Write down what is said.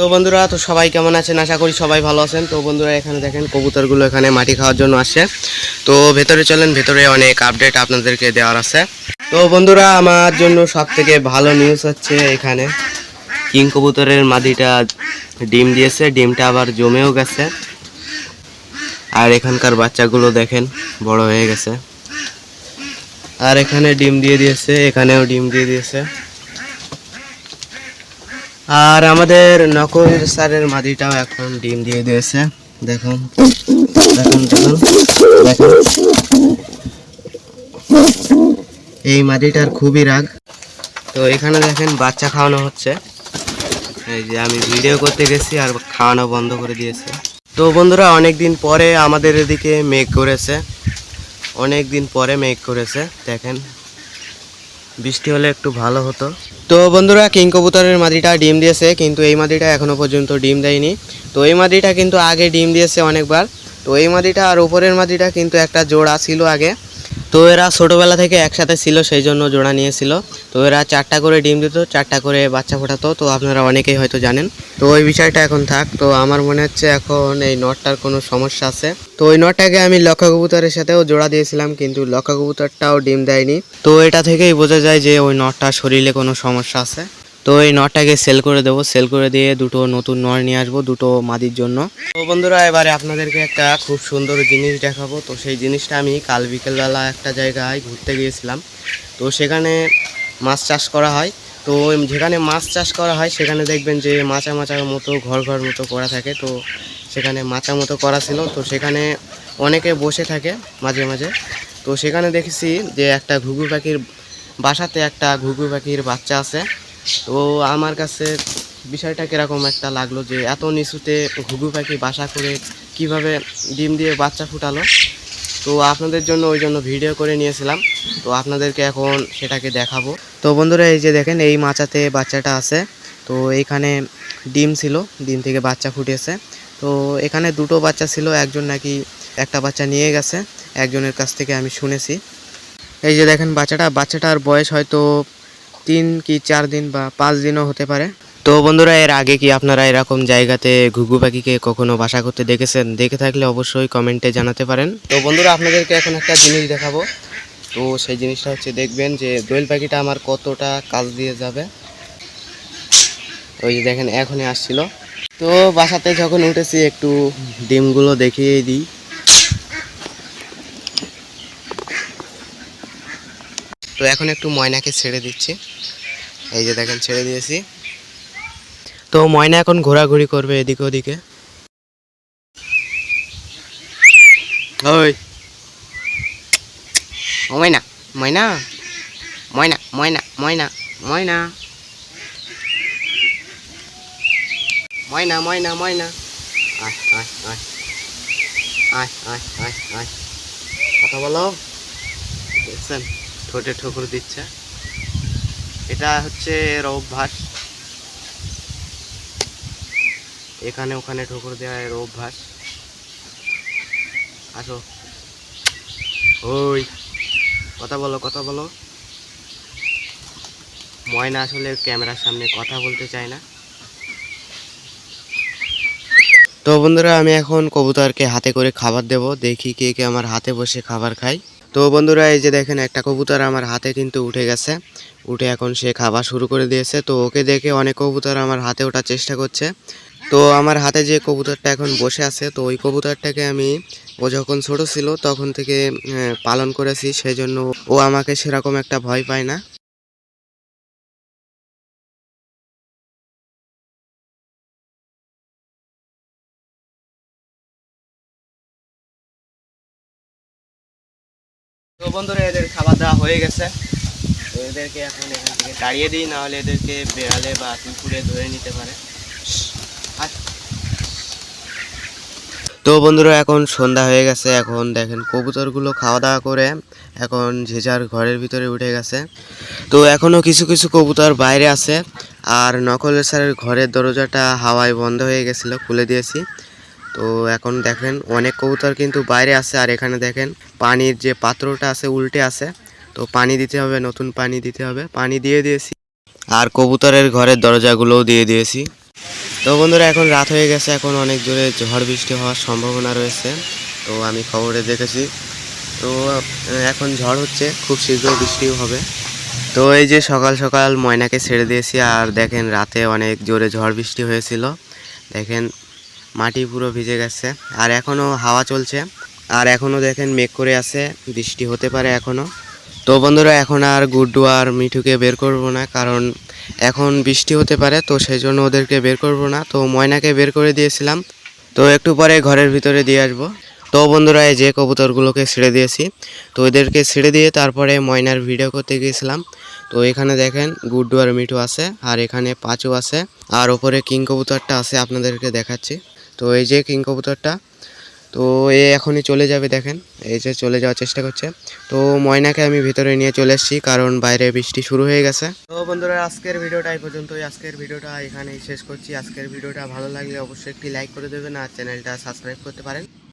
তো বন্ধুরা, তো সবাই কেমন আছেন? আশা করি সবাই ভালো আছেন। তো বন্ধুরা, এখানে দেখেন কবুতরগুলো এখানে মাটি খাওয়ার জন্য আসছে। তো ভেতরে চলেন, ভেতরে অনেক আপডেট আপনাদেরকে দেওয়ার আছে। তো বন্ধুরা, আমার জন্য সব থেকে ভালো নিউজ হচ্ছে এখানে। কিং কবুতরের মাদিটা ডিম দিয়েছে, ডিমটা আবার জমেও গেছে। আর এখানকার বাচ্চাগুলো দেখেন, বড় হয়ে গেছে। আর এখানে ডিম দিয়ে দিয়েছে, এখানেও ডিম দিয়ে দিয়েছে। আর আমাদের নকল স্যারের মাদিটাও এখন ডিম দিয়ে দিয়েছে। দেখুন দেখুন দেখুন দেখুন। এই মাদিটার খুবই রাগ। তো এখানে দেখেন বাচ্চা খাওয়ানো হচ্ছে। এই যে আমি ভিডিও করতে গেছি আর খাওয়ানো বন্ধ করে দিয়েছে। তো বন্ধুরা অনেক দিন পরে আমাদের এদিকে মেঘ করেছে। অনেক দিন পরে মেঘ করেছে। দেখেন, বৃষ্টি হলে একটু ভালো হতো। তো বন্ধুরা কিং কবুতরের মাদিটা ডিম দিয়েছে, কিন্তু এই মাদিটা এখনও পর্যন্ত ডিম দেয়নি। তো এই মাদিটা কিন্তু আগে ডিম দিয়েছে অনেকবার। তো এই মাদিটা আর উপরের মাদিটা কিন্তু একটা জোড়া ছিল আগে। তো এরা ছোটোবেলা থেকে একসাথে ছিল, সেই জন্য জোড়া নিয়েছিল। তো এরা চারটা করে ডিম দিত, চারটা করে বাচ্চা ফোটাতো, তো আপনারা অনেকেই হয়তো জানেন। তো ওই বিষয়টা এখন থাক, তো আমার মনে হচ্ছে এখন এই নটটার কোনো সমস্যা আছে। তো ওই নটটাকে আমি লক্ষা কবুতরের সাথেও জোড়া দিয়েছিলাম, কিন্তু লক্ষা কবুতরটাও ডিম দেয়নি। তো এটা থেকেই বোঝা যায় যে ওই নটটার শরীরে কোনো সমস্যা আছে। তো এই নটটাকে সেল করে দেবো। সেল করে দিয়ে দুটো নতুন নর নিয়ে আসব, দুটো মাদির জন্য। তো বন্ধুরা, এবারে আপনাদেরকে একটা খুব সুন্দর জিনিস দেখাবো। তো সেই জিনিসটা আমি কাল বিকেলবেলা একটা জায়গায় ঘুরতে গিয়েছিলাম। তো সেখানে মাছ চাষ করা হয়। তো যেখানে মাছ চাষ করা হয়, সেখানে দেখবেন যে মাচা মাচার মতো, ঘর ঘর মতো করা থাকে। তো সেখানে মাচা মতো করা ছিল। তো সেখানে অনেকে বসে থাকে মাঝে মাঝে। তো সেখানে দেখেছি যে একটা ঘুঘু পাখির বাসাতে একটা ঘুঘু পাখির বাচ্চা আছে। তো আমার কাছে বিষয়টা কীরকম একটা লাগল যে এত নিচুতে ঘুঘু পাখি বাসা করে কীভাবে ডিম দিয়ে বাচ্চা ফুটালো? তো আপনাদের জন্য ওই জন্য ভিডিও করে নিয়েছিলাম। তো আপনাদেরকে এখন সেটাকে দেখাবো। তো বন্ধুরা, এই যে দেখেন, এই মাচাতে বাচ্চাটা আছে। তো এইখানে ডিম ছিল, ডিম থেকে বাচ্চা ফুটেছে। তো এখানে দুটো বাচ্চা ছিল, একজন নাকি একটা বাচ্চা নিয়ে গেছে। একজনের কাছ থেকে আমি শুনেছি। এই যে দেখেন বাচ্চাটা, বাচ্চাটার বয়স হয়তো তিন কি চার দিন বা পাঁচ দিনও হতে পারে। তো বন্ধুরা, এর আগে কি আপনারা এরকম জায়গাতে ঘুঘু পাখিকে কখনো বাসা করতে দেখেছেন? দেখে থাকলে অবশ্যই কমেন্টে জানাতে পারেন। তো বন্ধুরা, আপনাদেরকে এখন একটা জিনিস দেখাবো। তো সেই জিনিসটা হচ্ছে দেখবেন যে দোয়েল পাখিটা আমার কতটা কাজ দিয়ে যাবে। ওই যে দেখেন, এখনই আসছিল। তো বাসাতে যখন উঠেছি, একটু ডিমগুলো দেখিয়ে দিই। তো এখন একটু ময়নাকে ছেড়ে দিচ্ছি। এই যে দেখেন ছেড়ে দিয়েছি। তো ময়না এখন ঘোরাঘুরি করবে এদিকে ওদিকে? ওই। ময়না ময়না ময়না ময়না ময়না ময়না। ময়না ময়না ময়না। আয় আয় আয়। আয় আয় আয় আয়। কথা বলো। দেখছেন ঠোঁটে ঠোকর দিচ্ছে। এটা হচ্ছে এর অভ্যাস। এখানে ওখানে ঠোকর দেওয়া এর অভ্যাস। আসো। ওই, কথা বলো কথা বলো। ময়না আসলে ক্যামেরার সামনে কথা বলতে চায় না। তো বন্ধুরা, আমি এখন কবুতরকে হাতে করে খাবার দেব। দেখি কে কে আমার হাতে বসে খাবার খায়। তো বন্ধুরা, এই যে দেখেন একটা কবুতর আমার হাতে কিন্তু উঠে গেছে। উঠে এখন সে খাবার শুরু করে দিয়েছে। তো ওকে দেখে অনেক কবুতর আমার হাতে ওঠার চেষ্টা করছে। তো আমার হাতে যে কবুতরটা এখন বসে আছে, তো ওই কবুতরটাকে আমি, ও যখন ছোটো ছিল তখন থেকে পালন করেছি। সেই জন্য ও আমাকে সেরকম একটা ভয় পায় না। তো বন্ধুরা, এদের খাবার দাওয়া হয়ে গেছে। তো এদেরকে এখন এখান থেকে তাড়িয়ে দিই, নাহলে এদেরকে বেড়ালে বা পুকুরে ধরে নিতে পারে। তো বন্ধুরা, এখন সন্ধ্যা হয়ে গেছে। এখন দেখেন কবুতরগুলো খাওয়া দাওয়া করে এখন যে যার ঘরের ভিতরে উঠে গেছে। তো এখনও কিছু কিছু কবুতর বাইরে আছে। আর নকলের স্যারের ঘরের দরজাটা হাওয়ায় বন্ধ হয়ে গেছিল, খুলে দিয়েছি। তো এখন দেখেন অনেক কবুতর কিন্তু বাইরে আছে, আর এখানে দেখেন পানির যে পাত্রটা আছে উল্টে আছে। তো পানি দিতে হবে, নতুন পানি দিতে হবে। পানি দিয়ে দিয়েছি। আর কবুতরের ঘরের দরজাগুলোও দিয়ে দিয়েছি। তো বন্ধুরা, এখন রাত হয়ে গেছে। এখন অনেক জোরে ঝড় বৃষ্টি হওয়ার সম্ভাবনা রয়েছে। তো আমি খবরে দেখেছি। তো এখন ঝড় হচ্ছে। খুব শীঘ্র বৃষ্টিও হবে। তো এই যে সকাল সকাল ময়নাকে ছেড়ে দিয়েছি, আর দেখেন রাতে অনেক জোরে ঝড় বৃষ্টি হয়েছিল। দেখেন মাটি পুরো ভিজে গেছে। আর এখনও হাওয়া চলছে। আর এখনও দেখেন মেঘ করে আছে। বৃষ্টি হতে পারে এখনও তো বন্ধুরা, এখন আর গুড্ডু আর মিঠুকে বের করব না, কারণ এখন বৃষ্টি হতে পারে, তো সেই জন্য ওদেরকে বের করব না। তো ময়নাকে বের করে দিয়েছিলাম। তো একটু পরে ঘরের ভিতরে দিয়ে আসব। তো বন্ধুরা, এই যে কবুতরগুলোকে ছেড়ে দিয়েছি। তো ওদেরকে ছেড়ে দিয়ে তারপরে ময়নার ভিডিও করতে গিয়েছিলাম। তো এখানে দেখেন গুড্ডু আর মিঠু আছে, আর এখানে পাঁচু আছে, আর ওপরে কিং কবুতরটা আছে, আপনাদেরকে দেখাচ্ছি। তো এই যে কিং কবুতরটা, তো এ এখনই চলে যাবে দেখেন, এই যে চলে যাওয়ার চেষ্টা করছে। তো ময়নাকে আমি ভিতরে নিয়ে চলে এসেছি, কারণ বাইরে বৃষ্টি শুরু হয়ে গেছে। তো বন্ধুরা, আজকের ভিডিওটা এই পর্যন্তই। আজকের ভিডিওটা এখানেই শেষ করছি। আজকের ভিডিওটা ভালো লাগলে অবশ্যই একটি লাইক করে দেবেন আর চ্যানেলটা সাবস্ক্রাইব করতে পারেন।